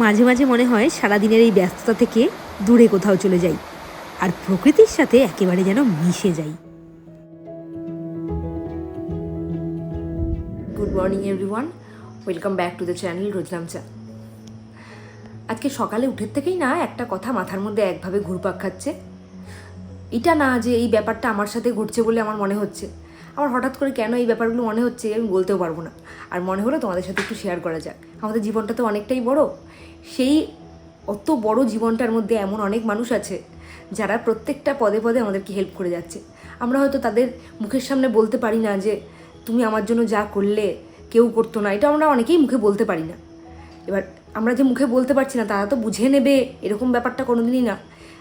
মাঝে মাঝে মনে হয় সারাদিনের এই ব্যস্ততা থেকে দূরে কোথাও চলে যাই, আর প্রকৃতির সাথে একেবারে যেন মিশে যাই। Good morning everyone welcome back to the channel রোজনাম চা আজকে সকালে উঠের থেকেই না একটা কথা মাথার মধ্যে একভাবে ঘুরপাক খাচ্ছে। এটা না যে এই ব্যাপারটা আমার সাথে ঘটছে বলে আমার মনে হচ্ছে। আমার হঠাৎ করে কেন এই ব্যাপারগুলো মনে হচ্ছে আমি বলতেও পারব না। আর মনে হলো তোমাদের সাথে একটু শেয়ার করা যাক। আমাদের জীবনটা তো অনেকটাই বড়। সেই অত বড় জীবনটার মধ্যে এমন অনেক মানুষ আছে যারা প্রত্যেকটা পদে পদে আমাদেরকে হেল্প করে যাচ্ছে। আমরা হয়তো তাদের মুখের সামনে বলতে পারি না যে, তুমি আমার জন্য যা করলে কেউ করতো না। এটা আমরা অনেকেই মুখে বলতে পারি না। এবার আমরা যে মুখে বলতে পারছি না, তারা তো বুঝে নেবে, এরকম ব্যাপারটা কোনোদিনই না।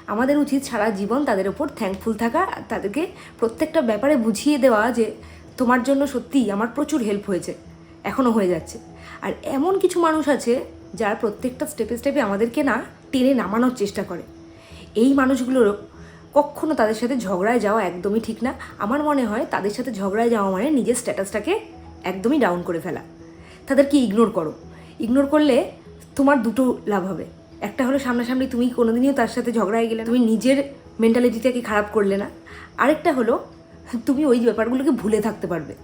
আমাদের উচিত সারা জীবন তাদের ওপর থ্যাঙ্কফুল থাকা, আর তাদেরকে প্রত্যেকটা ব্যাপারে বুঝিয়ে দেওয়া যে, তোমার জন্য সত্যিই আমার প্রচুর হেল্প হয়েছে এখনও হয়ে যাচ্ছে। আর এমন কিছু মানুষ আছে যারা প্রত্যেকটা স্টেপে স্টেপে আমাদেরকে না টেনে নামানোর চেষ্টা করে। এই মানুষগুলোর কখনো তাদের সাথে ঝগড়ায় যাওয়া একদমই ঠিক না। আমার মনে হয় তাদের সাথে ঝগড়ায় যাওয়া মানে নিজের স্ট্যাটাসটাকে একদমই ডাউন করে ফেলা। তাদেরকে ইগনোর করো। ইগনোর করলে তোমার দুটো লাভ হবে। একটা হলো সামনাসামনি তুমি কোনোদিনও তার সাথে ঝগড়ায় গেলে তুমি নিজের মেন্টালিটিটাকে খারাপ করলে না। আরেকটা হলো, তুমি ওই ব্যাপারগুলোকে ভুলে থাকতে পারবে।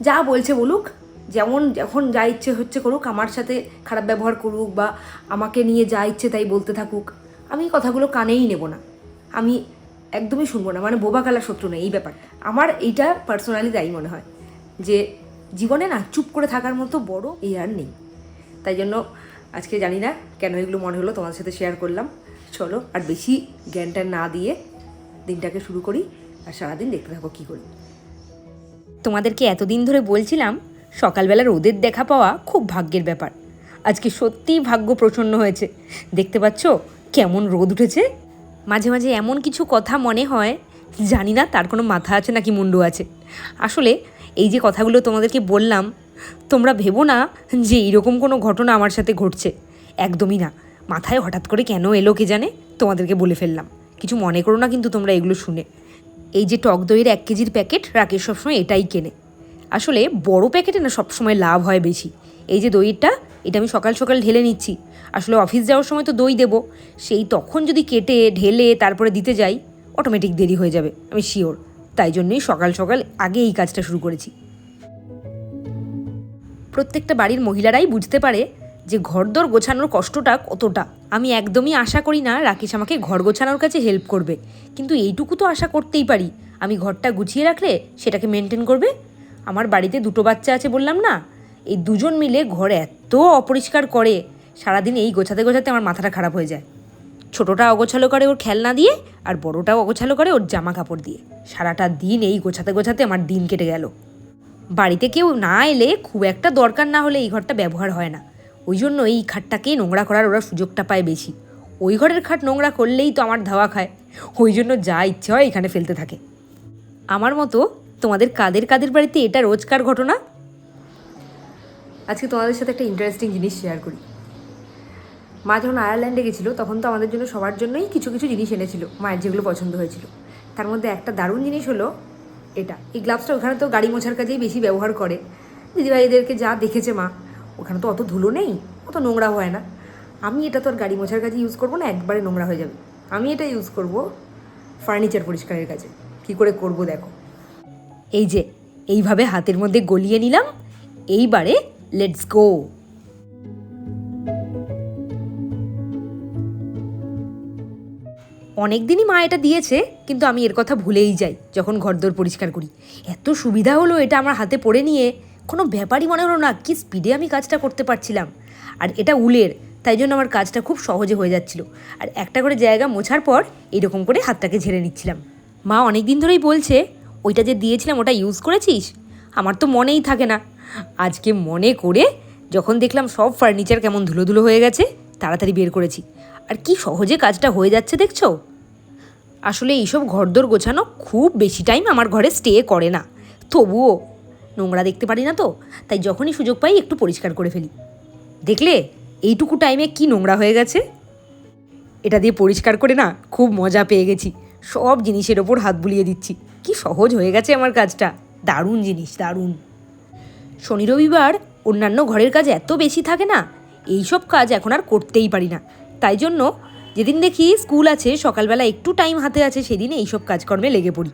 যা বলছে বলুক যেমন যখন যা ইচ্ছে হচ্ছে করুক, আমার সাথে খারাপ ব্যবহার করুক বা আমাকে নিয়ে যা ইচ্ছে তাই বলতে থাকুক, আমি কথাগুলো কানেই নেব না। আমি একদমই শুনব না মানে বোবা কালা শত্রু নেই এই ব্যাপার আমার এইটা পার্সোনালি তাই মনে হয় যে, জীবনে না চুপ করে থাকার মতো বড় এই আর নেই। তাই জন্য আজকে জানি না কেন এগুলো মনে হলো, তোমাদের সাথে শেয়ার করলাম। চলো, আর বেশি জ্ঞানটা না দিয়ে দিনটাকে শুরু করি, আর সারাদিন দেখতে থাকো কী করি। তোমাদেরকে এতদিন ধরে বলছিলাম সকালবেলা রোদের দেখা পাওয়া খুব ভাগ্যের ব্যাপার। আজকে সত্যিই ভাগ্য প্রসন্ন হয়েছে। দেখতে পাচ্ছ কেমন রোদ উঠেছে? মাঝে মাঝে এমন কিছু কথা মনে হয় জানি না তার কোনো মাথা আছে নাকি মুন্ডু আছে। আসলে এই যে কথাগুলো তোমাদেরকে বললাম, তোমরা ভেবো না যে এইরকম কোনো ঘটনা আমার সাথে ঘটছে। একদমই না। মাথায় হঠাৎ করে কেন এলো কে জানে? তোমাদেরকে বলে ফেললাম। কিছু মনে করো না কিন্তু তোমরা এগুলো শুনে। এই যে টক দইয়ের এক কেজির প্যাকেট রাকেশ সবসময় এটাই কেনে। আসলে বড় প্যাকেটে না সবসময় লাভ হয় বেশি। এই যে দইটা, এটা আমি সকাল সকাল ঢেলে নিচ্ছি। আসলে অফিস যাওয়ার সময় তো দই দেবো। সেই তখন যদি কেটে, ঢেলে তারপরে দিতে যাই অটোমেটিক দেরি হয়ে যাবে, আমি শিওর তাই জন্যই সকাল সকাল আগে এই কাজটা শুরু করেছি। প্রত্যেকটা বাড়ির মহিলারাই বুঝতে পারে যে ঘরদোর গোছানোর কষ্টটা কতটা। আমি একদমই আশা করি না রাকেশ আমাকে ঘর গোছানোর কাছে হেল্প করবে। কিন্তু এইটুকু তো আশা করতেই পারি। আমি ঘরটা গুছিয়ে রাখলে সেটাকে মেনটেন করবে। আমার বাড়িতে দুটো বাচ্চা আছে বললাম না, এই দুজন মিলে ঘর এত অপরিষ্কার করে, সারাদিন এই গোছাতে গোছাতে আমার মাথাটা খারাপ হয়ে যায়। ছোটোটা অগোছালো করে ওর খেলনা দিয়ে আর বড়োটাও অগোছালো করে ওর জামা কাপড় দিয়ে। সারাটা দিন এই গোছাতে গোছাতে আমার দিন কেটে গেল। বাড়িতে কেউ না এলে খুব একটা দরকার না হলে এই ঘরটা ব্যবহার হয় না। ওই জন্য এই খাটটাকেই নোংরা করার ওরা সুযোগটা পায় বেশি। ওই ঘরের খাট নোংরা করলেই তো আমার ধাওয়া খায়। ওই জন্য যা ইচ্ছে হয় এখানে ফেলতে থাকে। আমার মতো তোমাদের কাদের কাদের বাড়িতে এটা রোজকার ঘটনা? আজকে তোমাদের সাথে একটা ইন্টারেস্টিং জিনিস শেয়ার করি। মা যখন আয়ারল্যান্ডে গেছিল, তখন তো আমাদের জন্য সবার জন্যই কিছু কিছু জিনিস এনেছিল, মায়ের যেগুলো পছন্দ হয়েছিল। তার মধ্যে একটা দারুণ জিনিস হলো এটা। এই গ্লাভসটা ওখানে তো গাড়ি মোছার কাজেই বেশি ব্যবহার করে। দিদিভাইদেরকে যা দেখেছে মা, ওখানে তো অত ধুলো নেই, অত নোংরা হয় না। আমি এটা তো আর গাড়ি মোছার কাজে ইউজ করব না, একবারে নোংরা হয়ে যাবে। আমি এটা ইউজ করব ফার্নিচার পরিষ্কারের কাজে। কী করে করব দেখো। এই যে, এইভাবে হাতের মধ্যে গলিয়ে নিলাম, এইবারে লেটস গো অনেক দিনই মা এটা দিয়েছে, কিন্তু আমি এর কথা ভুলেই যাই, যখন ঘরদোর পরিষ্কার করি। এত সুবিধা হলো এটা আমার হাতে পড়ে নিয়ে, কোনো ব্যাপারই মনে হলো না কি স্পিডে আমি কাজটা করতে পারছিলাম। আর এটা উলের, তাই জন্য আমার কাজটা খুব সহজে হয়ে যাচ্ছিল। আর একটা করে জায়গা মোছার পর এরকম করে হাতটাকে ঝেড়ে নিচ্ছিলাম। মা অনেক দিন ধরেই বলছে ওইটা যে দিয়েছিলাম, ওটা ইউজ করেছিস? আমার তো মনেই থাকে না। আজকে মনে করে যখন দেখলাম সব ফার্নিচার কেমন ধুলো ধুলো হয়ে গেছে, তাড়াতাড়ি বের করেছি। আর কি সহজে কাজটা হয়ে যাচ্ছে দেখছ? আসলে এইসব ঘরদোর গোছানো খুব বেশি টাইম আমার ঘরে স্টে করে না। তবুও নোংরা দেখতে পারি না তো, তাই যখনই সুযোগ পাই একটু পরিষ্কার করে ফেলি। দেখলে এইটুকু টাইমে কি নোংরা হয়ে গেছে? এটা দিয়ে পরিষ্কার করে না, খুব মজা পেয়ে গেছি। সব জিনিসের ওপর হাত বুলিয়ে দিচ্ছি। কি সহজ হয়ে গেছে আমার কাজটা। দারুণ জিনিস, দারুণ। শনি রবিবার অন্যান্য ঘরের কাজ এত বেশি থাকে না, এইসব কাজ এখন আর করতেই পারি না। তাই জন্য যেদিন দেখি স্কুল আছে, সকালবেলা একটু টাইম হাতে আছে, সেদিন এইসব কাজকর্মে লেগে পড়ি।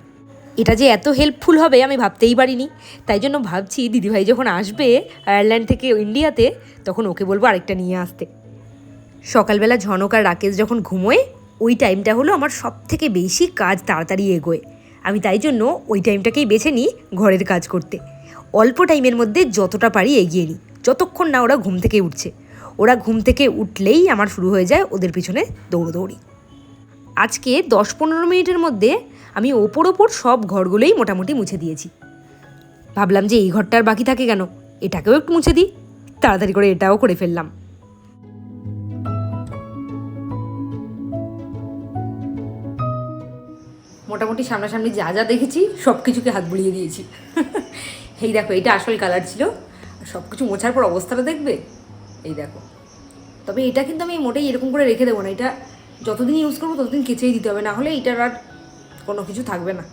এটা যে এত হেল্পফুল হবে আমি ভাবতেই পারিনি। তাই জন্য ভাবছি দিদিভাই যখন আসবে আয়ারল্যান্ড থেকে ইন্ডিয়াতে, তখন ওকে বলব আরেকটা নিয়ে আসতে। সকালবেলা ঝনক আর রাকেশ যখন ঘুমোয়, ওই টাইমটা হলো আমার সব থেকে বেশি কাজ তাড়াতাড়ি এগোয়। আমি তাই জন্য ওই টাইমটাকেই বেছে নিই ঘরের কাজ করতে। অল্প টাইমের মধ্যে যতটা পারি এগিয়ে নিই, যতক্ষণ না ওরা ঘুম থেকে উঠছে। ওরা ঘুম থেকে উঠলেই আমার শুরু হয়ে যায় ওদের পিছনে দৌড়দৌড়ি। আজকে দশ পনেরো মিনিটের মধ্যে আমি ওপর ওপর সব ঘরগুলোই মোটামুটি মুছে দিয়েছি। ভাবলাম যে এই ঘরটার বাকি থাকে কেন? এটাকেও একটু মুছে দিই। তাড়াতাড়ি করে এটাও করে ফেললাম। মোটামুটি সামনাসামনি যা যা দেখেছি, সব কিছুকে হাত বুলিয়ে দিয়েছি। এই দেখো এটা আসল কালার ছিল। সব কিছু মোছার পর অবস্থাটা দেখবে? এই দেখো। তবে এটা কিন্তু আমি মোটেই এরকম করে রেখে দেবো না। এটা যতদিন ইউজ করব, ততদিন কেচেই দিতে হবে। না হলে এটার আর কোনো কিছু থাকবে না।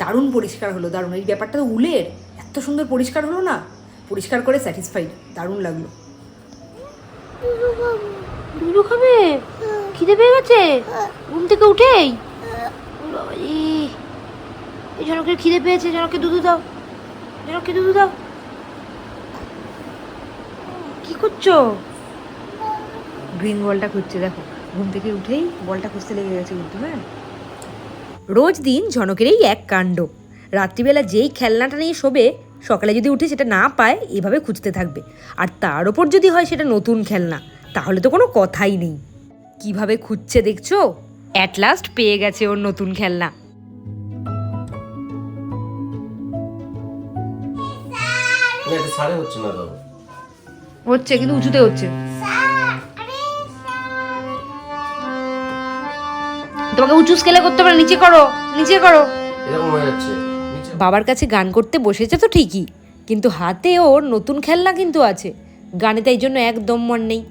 দারুণ পরিষ্কার হলো, দারুণ। এই ব্যাপারটা তো উলের। এত সুন্দর পরিষ্কার হলো না? পরিষ্কার করে স্যাটিসফাইড দারুণ লাগল। খিদে পেয়ে গেছে? ঘুম থেকে উঠেই? বাবা এই জনকের খিদে পেয়েছে জনকে দুধু দাও। জনকে দুধু দাও। কি করছ? গ্রিন বলটা খুঁজছে, দেখো। ঘুম থেকে উঠেই বলটা খুঁজতে লেগে গেছে কিন্তু হ্যাঁ? রোজ দিন ঝনকের এই এক কাণ্ড। রাত্রিবেলা যেই খেলনাটা নিয়ে শোবে, সকালে যদি উঠে সেটা না পায়, এভাবে খুঁজতে থাকবে। আর তার ওপর যদি হয় সেটা নতুন খেলনা, তাহলে তো কোনো কথাই নেই। কীভাবে খুঁজছে দেখছ? অ্যাট লাস্ট পেয়ে গেছে ওর নতুন খেলনা। হচ্ছে কিন্তু উঁচুতে হচ্ছে। তোমাকে উঁচু স্কেলে করতে পারে নিচে করো নিচে করো। বাবার কাছে গান করতে বসেছে তো ঠিকই কিন্তু হাতে ওর নতুন খেলনা কিন্তু আছে। গানে তাই জন্য একদম মন নেই।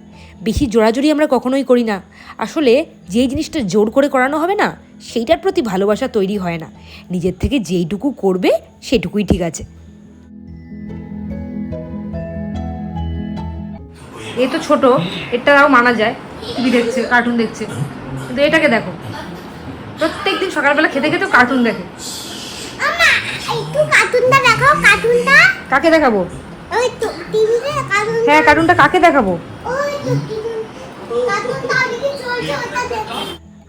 বেশি জোরাজুরি আমরা কখনোই করি না। আসলে যেই জিনিসটা জোর করে করানো হবে না সেইটার প্রতি ভালোবাসা তৈরি হয় না। নিজের থেকে যেইটুকু করবে সেটুকুই ঠিক আছে। এ তো ছোট এটাও মানা যায়। টিভি দেখছে কার্টুন দেখছে। কিন্তু এটাকে দেখো। প্রত্যেক দিন সকালবেলা খেতে খেতে কার্টুন দেখে। কার্টুনটা দেখাও কার্টুনটা। কাকে দেখাবো? ওই তো কার্টুন হ্যাঁ কার্টুনটা কাকে দেখাবো?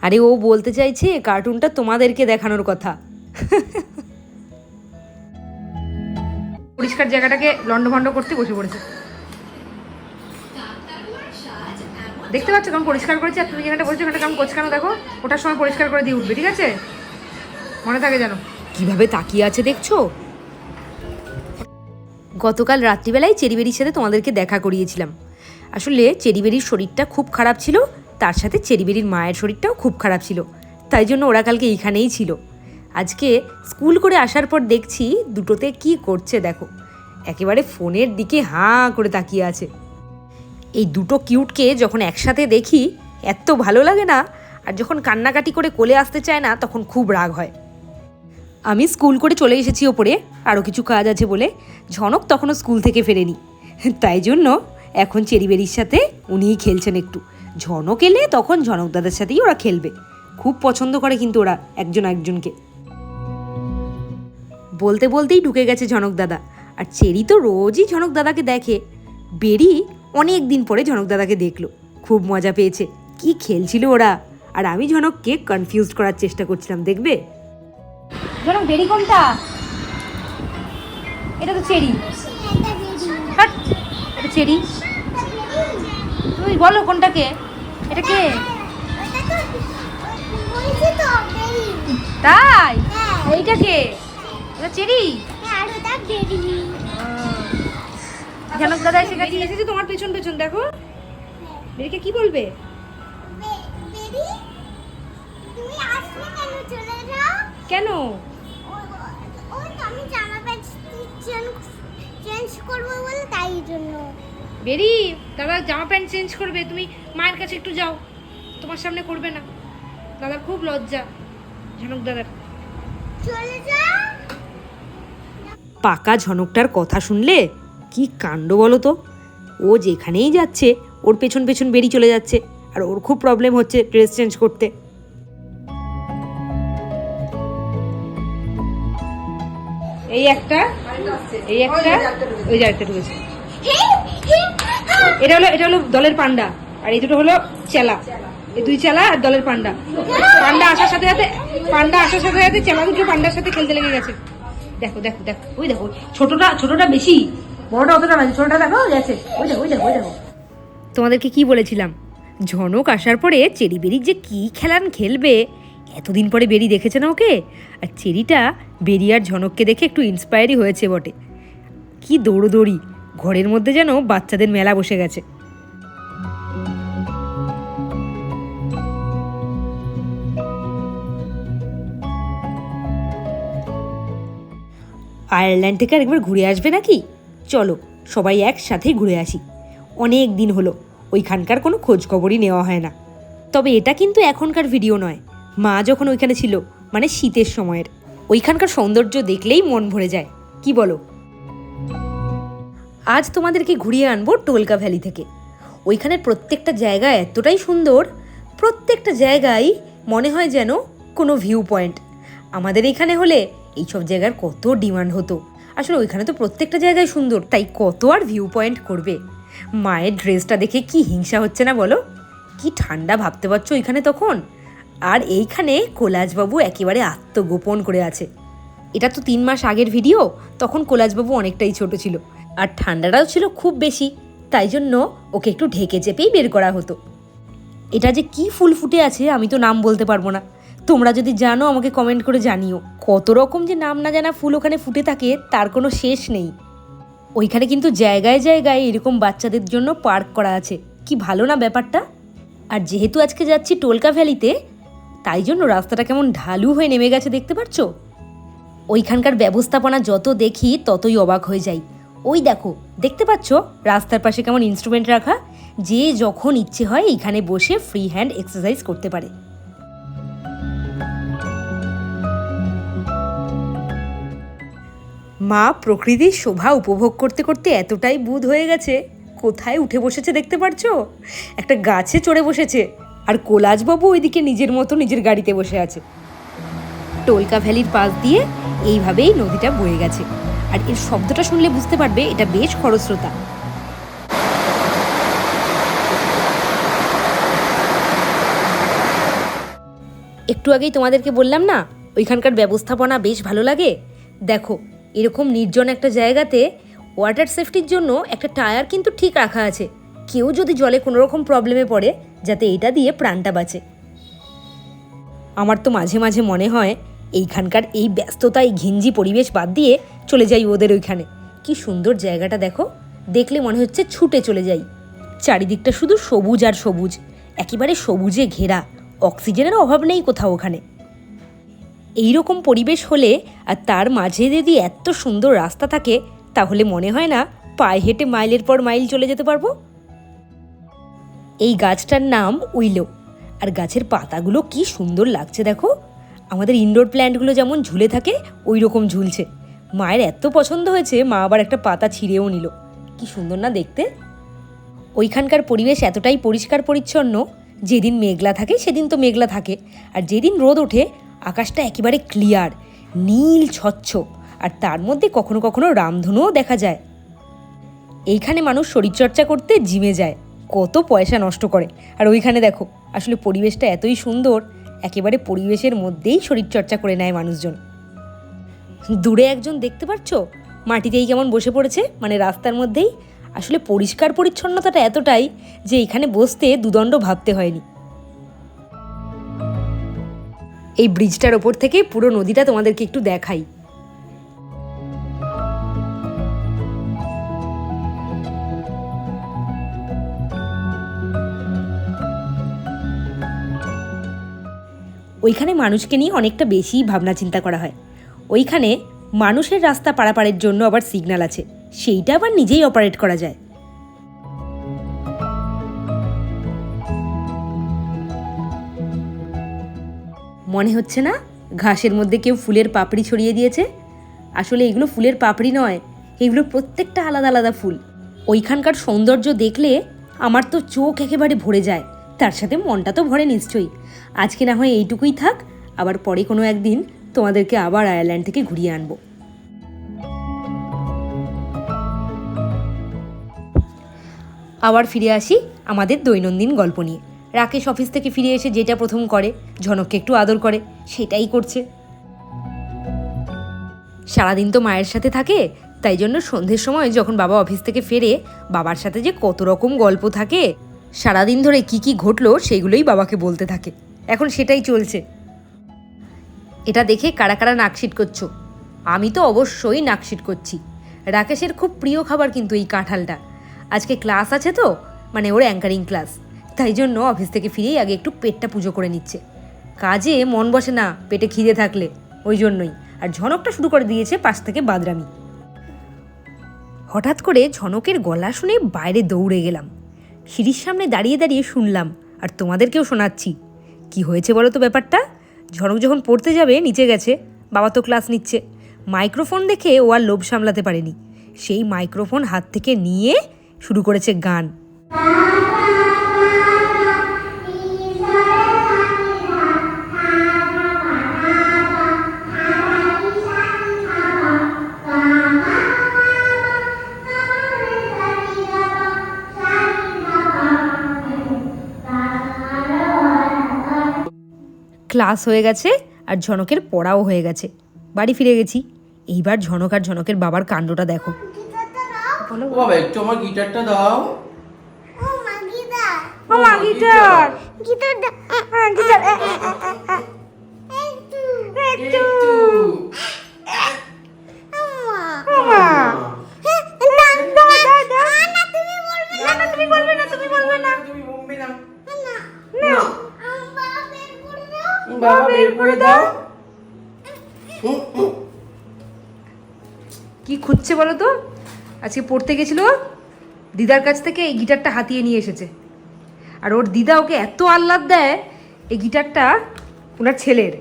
আরে ও বলতে চাইছে কার্টুনটা তোমাদেরকে দেখানোর কথা। পরিষ্কার জায়গাটাকে লন্ডভন্ড করতে বসে পড়েছে। দেখতে পাচ্ছ কেমন পরিষ্কার করেছে? আর তুমি যেখানটা বসেছো ওখানটা কেমন কোচকানো দেখো? ওটার সময় পরিষ্কার করে দিয়ে উঠবে ঠিক আছে? মনে থাকে যেন। কীভাবে তাকিয়ে আছে দেখছ? গতকাল রাত্রিবেলায় চেরিবেরির সাথে তোমাদেরকে দেখা করিয়েছিলাম। আসলে চেরিবেরির শরীরটা খুব খারাপ ছিল, তার সাথে চেরিবেরির মায়ের শরীরটাও খুব খারাপ ছিল। তাই জন্য ওরা কালকে এইখানেই ছিল। আজকে স্কুল করে আসার পর দেখছি দুটোতে কি করছে দেখো। একেবারে ফোনের দিকে হাঁ করে তাকিয়ে আছে। এই দুটো কিউটকে যখন একসাথে দেখি, এত ভালো লাগে না, আর যখন কান্নাকাটি করে কোলে আসতে চায় না, তখন খুব রাগ হয়। আমি স্কুল করে চলে এসেছি ওপরে, আরও কিছু কাজ আছে বলে। ঝনক তখনও স্কুল থেকে ফেরেনি। তাই জন্য এখন চেরিবেরির সাথে উনিই খেলছেন একটু। ঝনক এলে তখন ঝনক দাদার সাথেই ওরা খেলবে। খুব পছন্দ করে কিন্তু ওরা একজন একজনকে বলতে বলতেই ঢুকে গেছে ঝনক দাদা। আর চেরি তো রোজই ঝনক দাদাকে দেখে। বেরি অনেক দিন পরে ঝনক দাদাকে দেখল। খুব মজা পেয়েছে। কি খেলছিল ওরা? আর আমি ঝনককে কনফিউজ করার চেষ্টা করছিলাম, দেখবে? যেন বেরি কোনটা? এটা তো চেরি। হাট, এটা চেরি। তুমি বলো কোনটাকে? এটা কে? তাই? এইটা কে? এটা চেরি? জানক দাদা এসে গেছে এসেছে তোমার পেছন পেছন দেখো। বেরিকে কি বলবে? কেন? চেঞ্জ করব বলে তাই জন্য। বেরি দাদা জামা প্যান্ট চেঞ্জ করবে তুমি মায়ের কাছে একটু যাও। তোমার সামনে করবে না। দাদার খুব লজ্জা ঝনক দাদার। চলে যাও। পাকা ঝনকটার কথা শুনলে কি কাণ্ড বলো তো? ও যেখানেই যাচ্ছে ওর পেছন পেছন বেরিয়ে চলে যাচ্ছে আর ওর খুব প্রবলেম হচ্ছে ড্রেস চেঞ্জ করতে। এই একটা এই একটা, ওই যে ঢুকেছে। এটা হলো এটা হলো দলের পান্ডা, আর এই দুটো হলো চেলা। এই দুই চেলা আর দলের পান্ডা। পান্ডা আসার সাথে সাথে, পান্ডা আসার সাথে সাথে চেলা দুটো পান্ডার সাথে খেলতে লেগে গেছে। দেখো দেখো দেখো, ওই দেখো, ছোটটা ছোটটা বেশি, বড়টা অতটা না ছোটটা দেখো গেছে ওই দেখো ওই দেখো ওই দেখো। তোমাদেরকে কি বলেছিলাম? ঝনক আসার পরে চেরি বেরির যে কি খেলান খেলবে এতদিন পরে বেরি দেখেছে না ওকে? আর চেরিটা বেরি আর ঝনককে দেখে একটু ইন্সপায়ারই হয়েছে বটে। কি দৌড়োদৌড়ি, ঘরের মধ্যে যেন বাচ্চাদের মেলা বসে গেছে। আয়ারল্যান্ড থেকে আরেকবার ঘুরে আসবে নাকি? চলো, সবাই একসাথে ঘুরে আসি। অনেক দিন হলো, ওইখানকার কোনো খোঁজ খবরই নেওয়া হয় না। তবে এটা কিন্তু এখনকার ভিডিও নয়। মা যখন ওইখানে ছিল মানে শীতের সময়ের, ওইখানকার সৌন্দর্য দেখলেই মন ভরে যায়। কি বলো? আজ তোমাদেরকে ঘুরিয়ে আনব টোলকা ভ্যালি থেকে। ওইখানের প্রত্যেকটা জায়গা এতটাই সুন্দর, প্রত্যেকটা জায়গায় মনে হয় যেন কোনো ভিউ পয়েন্ট আমাদের এখানে হলে এইসব জায়গার কত ডিমান্ড হতো। আসলে ওইখানে তো প্রত্যেকটা জায়গায় সুন্দর, তাই কত আর ভিউ পয়েন্ট করবে? মায়ের ড্রেসটা দেখে কি হিংসা হচ্ছে না বলো? কি ঠান্ডা ভাবতে পারছ ওইখানে তখন? আর এইখানে কোলাজবাবু একেবারে আত্মগোপন করে আছে। এটা তো তিন মাস আগের ভিডিও, তখন কোলাজবাবু অনেকটাই ছোট ছিল। আর ঠান্ডাটাও ছিল খুব বেশি, তাই জন্য ওকে একটু ঢেকে চেপেই বের করা হতো। এটা যে কি ফুল ফুটে আছে, আমি তো নাম বলতে পারব না। তোমরা যদি জানো, আমাকে কমেন্ট করে জানিও। কত রকম যে নাম না জানা ফুল ওখানে ফুটে থাকে, তার কোনো শেষ নেই। ওইখানে কিন্তু জায়গায় জায়গায় এরকম বাচ্চাদের জন্য পার্ক করা আছে। কি ভালো না ব্যাপারটা? আর যেহেতু আজকে যাচ্ছি টোলকা ভ্যালিতে তাই জন্য রাস্তাটা কেমন ঢালু হয়ে নেমে গেছে দেখতে পাচ্ছ ওইখানকার ব্যবস্থাপনা যত দেখি ততই অবাক হয়ে যাই। ওই দেখো, দেখতে পাচ্ছ? রাস্তার পাশে কেমন ইনস্ট্রুমেন্ট রাখা, যে যখন ইচ্ছে হয় এইখানে বসে ফ্রি হ্যান্ড এক্সারসাইজ করতে পারে। মা, প্রকৃতির শোভা উপভোগ করতে করতে এতটাই বুধ হয়ে গেছে। কোথায় উঠে বসেছে দেখতে পারছ? একটা গাছে চড়ে বসেছে। আর কোলাজবাবু ওইদিকে নিজের মতো নিজের গাড়িতে বসে আছে। টোলকা ভ্যালির পাশ দিয়ে এইভাবেই নদীটা বয়ে গেছে। আর এর শব্দটা শুনলে বুঝতে পারবে, এটা বেশ খরস্রোতা। একটু আগেই তোমাদেরকে বললাম না, ওইখানকার ব্যবস্থাপনা বেশ ভালো লাগে? দেখো, এরকম নির্জন একটা জায়গাতে ওয়াটার সেফটির জন্য একটা টায়ার কিন্তু ঠিক রাখা আছে। কেউ যদি জলে কোনো রকম প্রবলেমে পড়ে যাতে এটা দিয়ে প্রাণটা বাঁচে। আমার তো মাঝে মাঝে মনে হয়, এইখানকার এই ব্যস্ততা এই ঘিঞ্জি পরিবেশ বাদ দিয়ে চলে যাই ওদের ওইখানে। কি সুন্দর জায়গাটা দেখো। দেখলে মনে হচ্ছে ছুটে চলে যাই। চারিদিকটা শুধু সবুজ আর সবুজ। একেবারে সবুজে ঘেরা। অক্সিজেনের অভাব নেই কোথাও ওখানে। এই রকম পরিবেশ হলে আর তার মাঝে যদি এত সুন্দর রাস্তা থাকে, তাহলে মনে হয় না পায়ে হেঁটে মাইলের পর মাইল চলে যেতে পারব? এই গাছটার নাম উইলো। আর গাছের পাতাগুলো কি সুন্দর লাগছে দেখো। আমাদের ইনডোর প্ল্যান্টগুলো যেমন ঝুলে থাকে ওই রকম ঝুলছে। মায়ের এত পছন্দ হয়েছে, মা আবার একটা পাতা ছিঁড়েও নিল। কি সুন্দর না দেখতে? ওইখানকার পরিবেশ এতটাই পরিষ্কার পরিচ্ছন্ন, যেদিন মেঘলা থাকে সেদিন তো মেঘলা থাকে। আর যেদিন রোদ ওঠে, আকাশটা একেবারে ক্লিয়ার নীল, স্বচ্ছ। আর তার মধ্যে কখনো কখনো রামধনুও দেখা যায়। এইখানে মানুষ শরীরচর্চা করতে জিমে যায়। কত পয়সা নষ্ট করে। আর ওইখানে দেখো, আসলে পরিবেশটা এতই সুন্দর, একেবারে পরিবেশের মধ্যেই শরীরচর্চা করে নেয় মানুষজন। দূরে একজন দেখতে পাচ্ছ? মাটিতেই কেমন বসে পড়েছে মানে রাস্তার মধ্যেই। আসলে পরিষ্কার পরিচ্ছন্নতাটা এতটাই যে এখানে বসতে দুদণ্ড ভাবতে হয়নি। এই ব্রিজটার ওপর থেকে পুরো নদীটা তোমাদেরকে একটু দেখাই। ওইখানে মানুষকে নিয়ে অনেকটা বেশি ভাবনা চিন্তা করা হয়। ওইখানে মানুষের রাস্তা পারাপারের জন্য আবার সিগন্যাল আছে। সেইটা আবার নিজেই অপারেট করা যায়। মনে হচ্ছে না ঘাসের মধ্যে কেউ ফুলের পাপড়ি ছড়িয়ে দিয়েছে? আসলে এগুলো ফুলের পাপড়ি নয়, এগুলো প্রত্যেকটা আলাদা আলাদা ফুল। ওইখানকার সৌন্দর্য দেখলে আমার তো চোখ একেবারে ভরে যায়। তার সাথে মনটা তো ভরে নিশ্চয়ই। আজকে না হয় এইটুকুই থাক, আবার পরে কোনো একদিন তোমাদেরকে আবার আয়ারল্যান্ড থেকে ঘুরিয়ে আনব। আবার ফিরে আসি আমাদের দৈনন্দিন গল্প নিয়ে। রাকেশ অফিস থেকে ফিরে এসে যেটা প্রথম করে, ঝনককে একটু আদর করে, সেটাই করছে। সারাদিন তো মায়ের সাথে থাকে, তাই জন্য সন্ধ্যের সময় যখন বাবা অফিস থেকে ফেরে, বাবার সাথে যে কত রকম গল্প থাকে সারাদিন ধরে কি কি ঘটলো সেগুলোই বাবাকে বলতে থাকে। এখন সেটাই চলছে। এটা দেখে কারা কারা নাকশিট করছ আমি তো অবশ্যই নাকশিট করছি রাকেশের খুব প্রিয় খাবার কিন্তু এই কাঁঠালটা। আজকে ক্লাস আছে তো মানে ওর অ্যাঙ্কারিং ক্লাস তাই জন্য অফিস থেকে ফিরেই আগে একটু পেটটা পুজো করে নিচ্ছে। কাজে মন বসে না, পেটে খিদে থাকলে, ওই জন্যই। আর ঝনকটা শুরু করে দিয়েছে পাশ থেকে বাদরামি। হঠাৎ করে ঝনকের গলা শুনে বাইরে দৌড়ে গেলাম। সিঁড়ির সামনে দাঁড়িয়ে দাঁড়িয়ে শুনলাম, আর তোমাদেরকেও শোনাচ্ছি। কি হয়েছে বলো তো ব্যাপারটা? ঝনক যখন পড়তে যাবে, নিচে গেছে, বাবা তো ক্লাস নিচ্ছে। মাইক্রোফোন দেখে ও আর লোভ সামলাতে পারেনি। সেই মাইক্রোফোন হাত থেকে নিয়ে শুরু করেছে গান। ক্লাস হয়ে গেছে আর ঝনকের পড়াও হয়ে গেছে। বাড়ি ফিরে গেছি। এইবার ঝনক আর ঝনকের বাবার কাণ্ডটা দেখো। বাবা একটু আমার গিটারটা দাও। ও গিটার। গিটার। গিটার একটু। একটু। না না না না। তুমি বলবে না। তুমি বলবে তুমি না। বাবা বের করে দাও। উম, উম। কি খুঁজছে বলো তো? আজকে পড়তে গেছিল দিদার কাছ থেকে এই গিটারটা হাতিয়ে নিয়ে এসেছে। আর ওর দিদা ওকে এত আহ্লাদ দেয় এই গিটারটা ওনার ছেলের।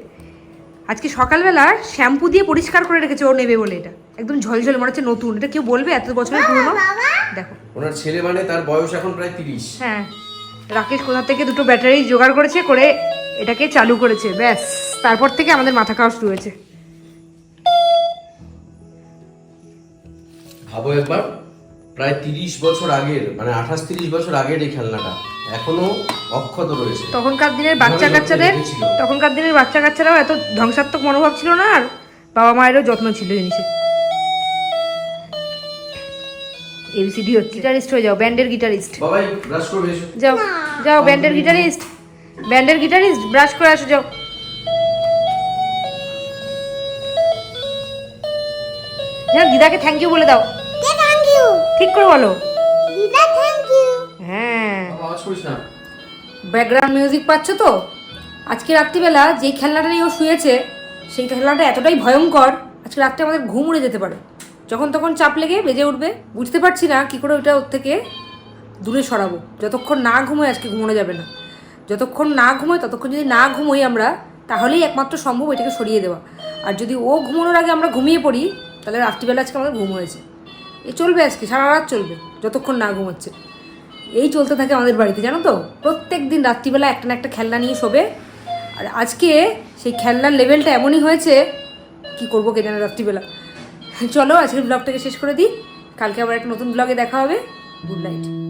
আজকে সকালবেলা শ্যাম্পু দিয়ে পরিষ্কার করে রেখেছে ও নেবে বলে এটা। একদম ঝলঝল মনে হচ্ছে নতুন। এটা কেউ বলবে এত বছরের পুরনো? দেখো। ওনার ছেলে মানে তার বয়স এখন প্রায় তিরিশ। হ্যাঁ। রাকেশ কোথা থেকে দুটো ব্যাটারি জোগাড় করেছে করে এটাকে চালু করেছে ব্যাস। তারপর থেকে আমাদের মাথা খাওয়া শুরু হয়েছে। ভাবো একবার প্রায় তিরিশ বছর আগের মানে আঠাশ তিরিশ বছর আগের এই খেলনাটা এখনও অক্ষত রয়েছে। তখনকার দিনের বাচ্চা কাচ্চাদের তখনকার দিনের বাচ্চা কাচ্চারাও এত ধ্বংসাত্মক মনোভাব ছিল না আর বাবা মায়েরও যত্ন ছিল জিনিসের এবিসিডি হচ্ছে। গিটারিস্ট হয়ে যাও ব্যান্ডের গিটারিস্ট বাবাই ব্রাশ করবে যাও যাও ব্যান্ডের গিটারিস্ট ব্যান্ডের গিটারিস্ট ব্রাশ করে আসো যাও। হ্যাঁ দিদাকে থ্যাংক ইউ বলে দাও। কে থ্যাংক ইউ ঠিক করে বলো। দিদা থ্যাংক ইউ হ্যাঁ। আওয়াজ করিস না। ব্যাকগ্রাউন্ড মিউজিক পাচ্ছ তো? আজকে রাত্রিবেলা যেই খেলনাটা নিয়ে ও শুয়েছে সেই খেলনাটা এতটাই ভয়ঙ্কর আজকে রাত্রে আমাদের ঘুম উড়ে যেতে পারে। যখন তখন চাপ লেগে বেজে উঠবে বুঝতে পারছি না কী করে ওটা ওর থেকে দূরে সরাবো। যতক্ষণ না ঘুমোয় আজকে ঘুমোনো যাবে না। যতক্ষণ না ঘুমোয়, ততক্ষণ যদি না ঘুমোই আমরা, তাহলেই একমাত্র সম্ভব এটাকে সরিয়ে দেওয়া। আর যদি ও ঘুমানোর আগে আমরা ঘুমিয়ে পড়ি, তাহলে রাত্রিবেলা আজকে আমাদের ঘুম হয়েছে। এ চলবে আজকে, সারা রাত চলবে, যতক্ষণ না ঘুমোচ্ছে। এই চলতে থাকে আমাদের বাড়িতে, জানো তো? প্রত্যেক দিন রাত্রিবেলা একটা না একটা খেলনা নিয়ে শোবে। আর আজকে সেই খেলনার লেভেলটা এমনই হয়েছে, কি করব কে জানে রাত্রিবেলা। চলো, আজকের ব্লগটাকে শেষ করে দিই। কালকে আবার একটা নতুন ব্লগে দেখা হবে। Good night